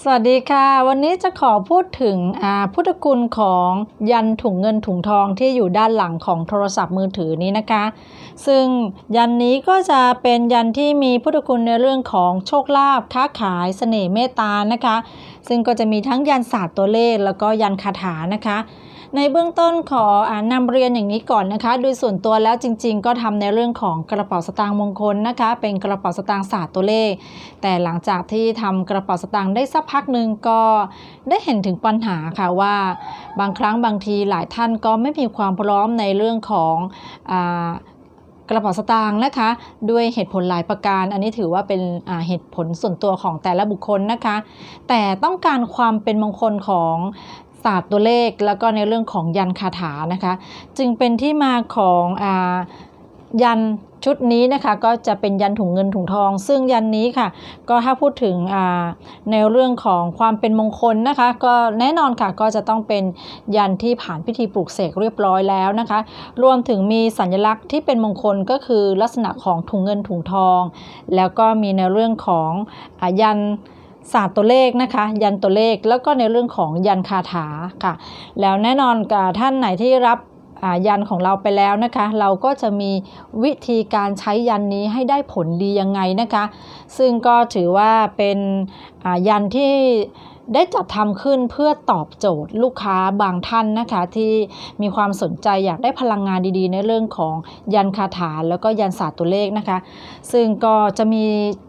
สวัสดีค่ะ วันนี้จะขอพูดถึงอ่าพุทธคุณของยันถุงเงินถุงทองที่อยู่ด้านหลังของโทรศัพท์มือถือนี้นะคะ ซึ่งยันนี้ก็จะเป็นยันที่มีพุทธคุณในเรื่องของโชคลาภค้าขายเสน่ห์เมตตานะคะ ซึ่งก็จะมีทั้งยันศาสตร์ตัวเลขแล้วก็ยันคาถานะคะ ในเบื้องต้นขออนำเรียนอย่างนี้ก่อนนะคะ โดยส่วนตัวแล้วจริง ๆ ก็ทำในเรื่องของกระเป๋าสตางค์มงคลนะคะ เป็นกระเป๋าสตางค์ศาสตร์ตัวเลข แต่หลังจากที่ทำกระเป๋าสตางค์ได้สักพักหนึ่งก็ได้เห็นถึงปัญหาค่ะว่า บางครั้งบางทีหลายท่านก็ไม่มีความพร้อมในเรื่องของอกระเป๋าสตางค์นะคะ ด้วยเหตุผลหลายประการ อันนี้ถือว่าเป็นเหตุผลส่วนตัวของแต่ละบุคคลนะคะ แต่ต้องการความเป็นมงคลของ ศาสตร์ตัวเลขแล้วก็ในเรื่องของยันคาถานะคะ จึงเป็นที่มาของอายันชุดนี้นะคะก็จะเป็นยันถุงเงินถุงทอง ซึ่งยันนี้ค่ะ ก็ถ้าพูดถึงในเรื่องของความเป็นมงคลนะคะ ก็แน่นอนค่ะก็จะต้องเป็นยันที่ผ่านพิธีปลูกเสกเรียบร้อยแล้วนะคะ รวมถึงมีสัญลักษณ์ที่เป็นมงคลก็คือลักษณะของถุงเงินถุงทอง แล้วก็มีในเรื่องของอยัน ศาสตร์ตัวเลขนะคะ ยันตัวเลขแล้วก็ในเรื่องของยันคาถาค่ะ แล้วแน่นอนกับท่านไหนที่รับยันของเราไปแล้วนะคะ เราก็จะมีวิธีการใช้ยันนี้ให้ได้ผลดียังไงนะคะ ซึ่งก็ถือว่าเป็นยันที่ได้จัดทำขึ้นเพื่อตอบโจทย์ลูกค้าบางท่านนะคะ ที่มีความสนใจอยากได้พลังงานดีๆ ในเรื่องของยันคาถาแล้วก็ยันศาสตร์ตัวเลขนะคะ ซึ่งก็จะมี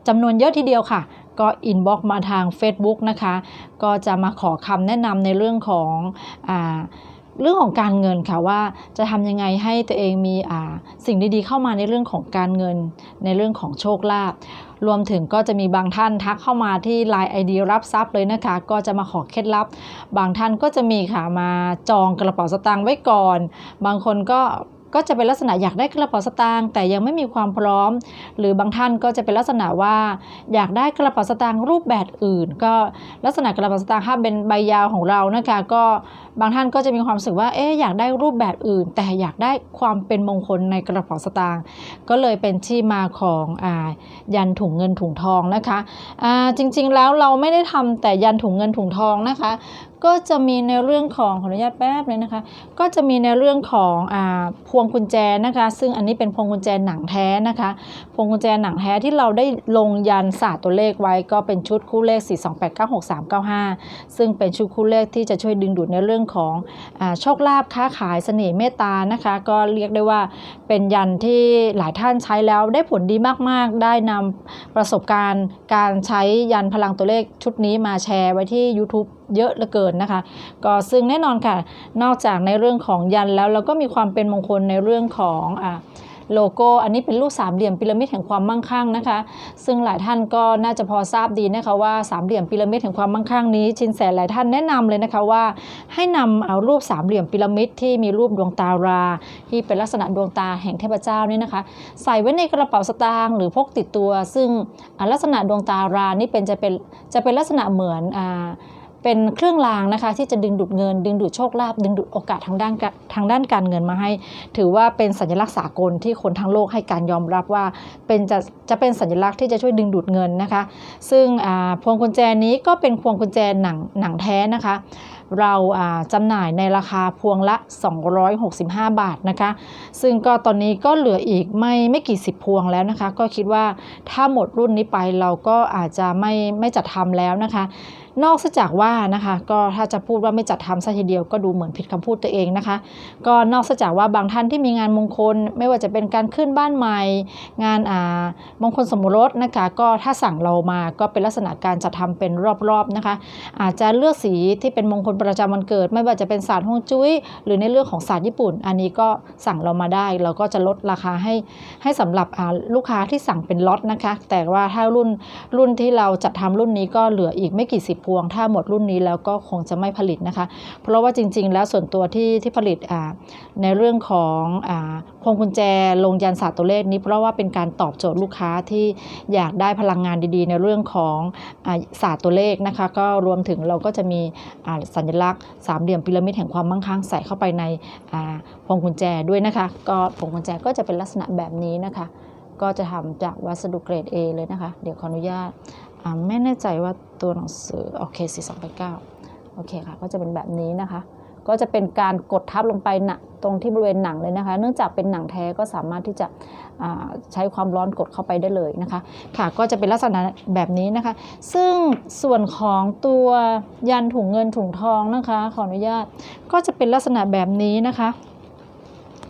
จำนวนเยอะทีเดียวค่ะ ก็อินบ็อกมาทาง Facebook นะคะ ก็จะมาขอคำแนะนำในเรื่องของอ่าเรื่องของการเงินค่ะว่าจะทำยังไงให้ตัวเองมีสิ่งดีๆเข้ามาในเรื่องของการเงินในเรื่องของโชคลาภรวมถึงก็จะมีบางท่านทักเข้ามาที่ Line ID รับทรัพย์เลยนะคะ ก็จะมาขอเคล็ดลับ บางท่านก็จะมีค่ะมาจองกระเป๋าสตางค์ไว้ก่อน บางคนก็ ก็จะเป็นลักษณะอยากได้กระเป๋าสตางค์แต่ยังไม่มีความพร้อม หรือบางท่านก็จะเป็นลักษณะว่า อยากได้กระเป๋าสตางค์รูปแบบอื่น ก็ลักษณะกระเป๋าสตางค์ถ้าเป็นใบยาวของเรานะคะก็บางท่านก็จะมีความรู้สึกว่าเอ๊อยากได้รูปแบบอื่น แต่อยากได้ความเป็นมงคลในกระเป๋าสตางค์ก็เลยเป็นที่มาของอายันถุงเงินถุงทองนะคะจริงๆแล้วเราไม่ได้ทำแต่ยันถุงเงินถุงทองนะคะ ก็จะมีในเรื่องของขออนุญาตแป๊บเลยนะคะ ก็จะมีในเรื่องของอาพวงกุญแจนะคะ ซึ่งอันนี้เป็นพวงกุญแจหนังแท้นะคะ พวงกุญแจหนังแท้ที่เราได้ลงยันศาสตร์ตัวเลขไว้ก็เป็นชุดคู่เลข 4289635 ซึ่งเป็นชุดคู่เลขที่จะช่วยดึงดูดในเรื่องของอโชคลาภค้าขายเสน่ห์เมตตานะคะ ก็เรียกได้ว่าเป็นยันที่หลายท่านใช้แล้วได้ผลดีมากๆ ได้นำประสบการณ์การใช้ยันพลังตัวเลขชุดนี้มาแชร์ไว้ที่ YouTube เยอะเหลือเกินนะคะ ก็ซึ่งแน่นอนค่ะ นอกจากในเรื่องของยันแล้วเราก็มีความเป็นมงคลในเรื่องของอ่าโลโก้อันนี้เป็นรูปสามเหลี่ยมพีระมิดแห่งความมั่งคั่งนะคะ ซึ่งหลายท่านก็น่าจะพอทราบดีนะคะว่าสามเหลี่ยมพีระมิดแห่งความมั่งคั่งนี้ ชินแสหลายท่านแนะนำเลยนะคะว่าให้นำเอารูปสามเหลี่ยมพีระมิดที่มีรูปดวงตารา ที่เป็นลักษณะดวงตาแห่งเทพเจ้านี่นะคะ ใส่ไว้ในกระเป๋าสตางค์หรือพกติดตัว ซึ่งลักษณะดวงตารานี่เป็นจะเป็นจะเป็นลักษณะเหมือนอ่า เป็นเครื่องรางนะคะ ที่จะดึงดูดเงิน ดึงดูดโชคลาภดึงดูดโอกาสทางด้านการทางด้านการเงินมาให้ ถือว่าเป็นสัญลักษณ์สากลที่คนทั้งโลกให้การยอมรับว่าเป็นจะจะเป็นสัญลักษณ์ที่จะช่วยดึงดูดเงินนะคะ ซึ่งพวงกุญแจนี้ก็เป็นพวงกุญแจหนังหนังแท้นะคะ เราอ่าจำหน่ายในราคาพวงละ 265 บาทนะคะ ซึ่งก็ตอนนี้ก็เหลืออีกไม่ไม่กี่สิบพวงแล้วนะคะ ก็คิดว่าถ้าหมดรุ่นนี้ไปเราก็อาจจะไม่ไม่จัดทำแล้วนะคะ นอกจากว่านะคะก็ถ้าจะพูดว่าไม่จัดทำซะทีเดียวก็ดูเหมือนผิดคำพูดตัวเองนะคะ ก็นอกจากว่าบางท่านที่มีงานมงคล ไม่ว่าจะเป็นการขึ้นบ้านใหม่ งานอ่ามงคลสมรสนะคะก็ถ้าสั่งเรามาก็เป็นลักษณะการจัดทำเป็นรอบๆนะคะ อาจจะเลือกสีที่เป็นมงคลประจำวันเกิด ไม่ว่าจะเป็นศาสตร์ฮวงจุ้ยหรือในเรื่องของศาสตร์ญี่ปุ่น อันนี้ก็สั่งเรามาได้เราก็จะลดราคาให้ให้สำหรับลูกค้าที่สั่งเป็นล็อตนะคะ แต่ว่าถ้ารุ่นรุ่นที่เราจัดทำรุ่นนี้ก็เหลืออีกไม่กี่สิบพวง ถ้าหมดรุ่นนี้แล้วก็คงจะไม่ผลิตนะคะ เพราะว่าจริง ๆ แล้วส่วนตัวที่ที่ผลิตในเรื่องของอพวงกุญแจลงยันศาสตร์ตัวเลขนี้ เพราะว่าเป็นการตอบโจทย์ลูกค้าที่อยากได้พลังงานดีๆ ในเรื่องของอศาสตร์ตัวเลขนะคะ ก็รวมถึงเราก็จะมีสัญลักษณ์สามเหลี่ยมพีระมิดแห่งความมั่งคั่งใส่เข้าไปในพวงกุญแจด้วยนะคะ ก็พวงกุญแจก็จะเป็นลักษณะแบบนี้นะคะ ก็จะทำจากวัสดุเกรด A เลยนะคะ เดี๋ยวขออนุญาต ไม่แน่ใจว่าตัวหนังสือ โอเค4 2 8 9โอเคค่ะ ก็จะเป็นแบบนี้นะคะ ก็จะเป็นการกดทับลงไปหนะตรงที่บริเวณหนังเลยนะคะ เนื่องจากเป็นหนังแท้ก็สามารถที่จะใช้ความร้อนกดเข้าไปได้เลยนะคะ ค่ะ ก็จะเป็นลักษณะแบบนี้นะคะ ซึ่งส่วนของตัวยันถุงเงินถุงทองนะคะ ขออนุญาต ก็จะเป็นลักษณะแบบนี้นะคะ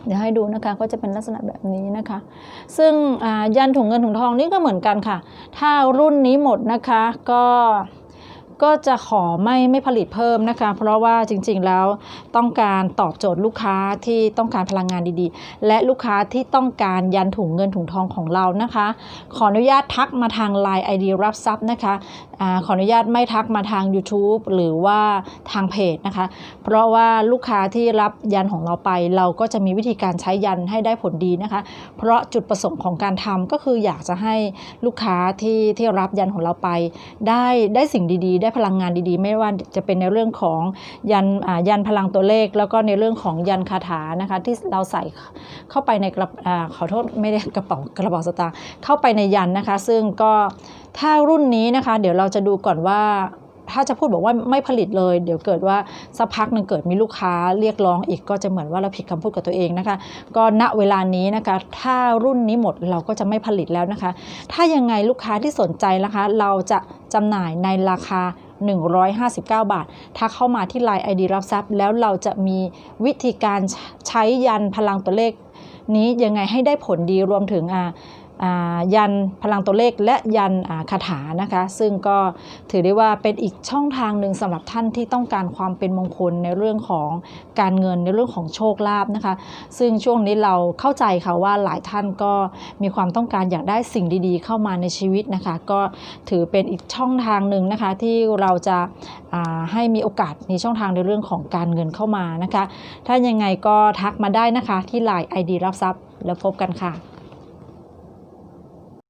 เดี๋ยวให้ดูนะคะก็จะเป็นลักษณะแบบนี้นะคะ ซึ่งยันถุงเงินถุงทองนี่ก็เหมือนกันค่ะ ถ้ารุ่นนี้หมดนะคะก็ ก็จะขอไม่ไม่ผลิตเพิ่มนะคะ เพราะว่าจริงๆแล้วต้องการตอบโจทย์ลูกค้าที่ต้องการพลังงานดีๆ และลูกค้าที่ต้องการยันถุงเงินถุงทองของเรานะคะ ขออนุญาตทักมาทาง Line ID รับทรัพย์นะคะอขออนุญาตไม่ทักมาทาง YouTube หรือว่าทางเพจนะคะ เพราะว่าลูกค้าที่รับยันของเราไป เราก็จะมีวิธีการใช้ยันให้ได้ผลดีนะคะ เพราะจุดประสงค์ของการทำก็คืออยากจะให้ลูกค้าที่ที่รับยันของเราไป ได้ได้สิ่งดีๆได้พลังงานดีๆ ไม่ว่าจะเป็นในเรื่องของยันยันพลังตัวเลข แล้วก็ในเรื่องของยันคาถานะคะที่เราใส่เข้าไปในกระขอโทษไม่ได้กระเป๋ากระเป๋าสตางค์เข้าไปในยันนะคะ ซึ่งก็ถ้ารุ่นนี้นะคะ เดี๋ยวเราจะดูก่อนว่า ถ้าจะพูดบอกว่าไม่ผลิตเลย เดี๋ยวเกิดว่าสักพักหนึ่งเกิดมีลูกค้าเรียกร้องอีกก็จะเหมือนว่าเราผิดคำพูดกับตัวเองนะคะ ก็ณเวลานี้นะคะ ถ้ารุ่นนี้หมดเราก็จะไม่ผลิตแล้วนะคะ ถ้ายังไงลูกค้าที่สนใจนะคะ เราจะจำหน่ายในราคา 159 บาท ถ้าเข้ามาที่ Line ID รับทรัพย์ แล้วเราจะมีวิธีการใช้ยันพลังตัวเลขนี้ยังไงให้ได้ผลดีรวมถึงอ่า ยันพลังตัวเลขและยันคาถานะคะ ซึ่งก็ถือได้ว่าเป็นอีกช่องทางหนึ่งสำหรับท่านที่ต้องการความเป็นมงคลในเรื่องของการเงินในเรื่องของโชคลาภนะคะ ซึ่งช่วงนี้เราเข้าใจค่ะว่าหลายท่านก็มีความต้องการอยากได้สิ่งดีๆ เข้ามาในชีวิตนะคะ ก็ถือเป็นอีกช่องทางหนึ่งนะคะที่เราจะาให้มีโอกาสมีช่องทางในเรื่องของการเงินเข้ามานะคะ ถ้ายังไงก็ทักมาได้นะคะที่ Line ID รับทรัพย์แล้วพบกันค่ะ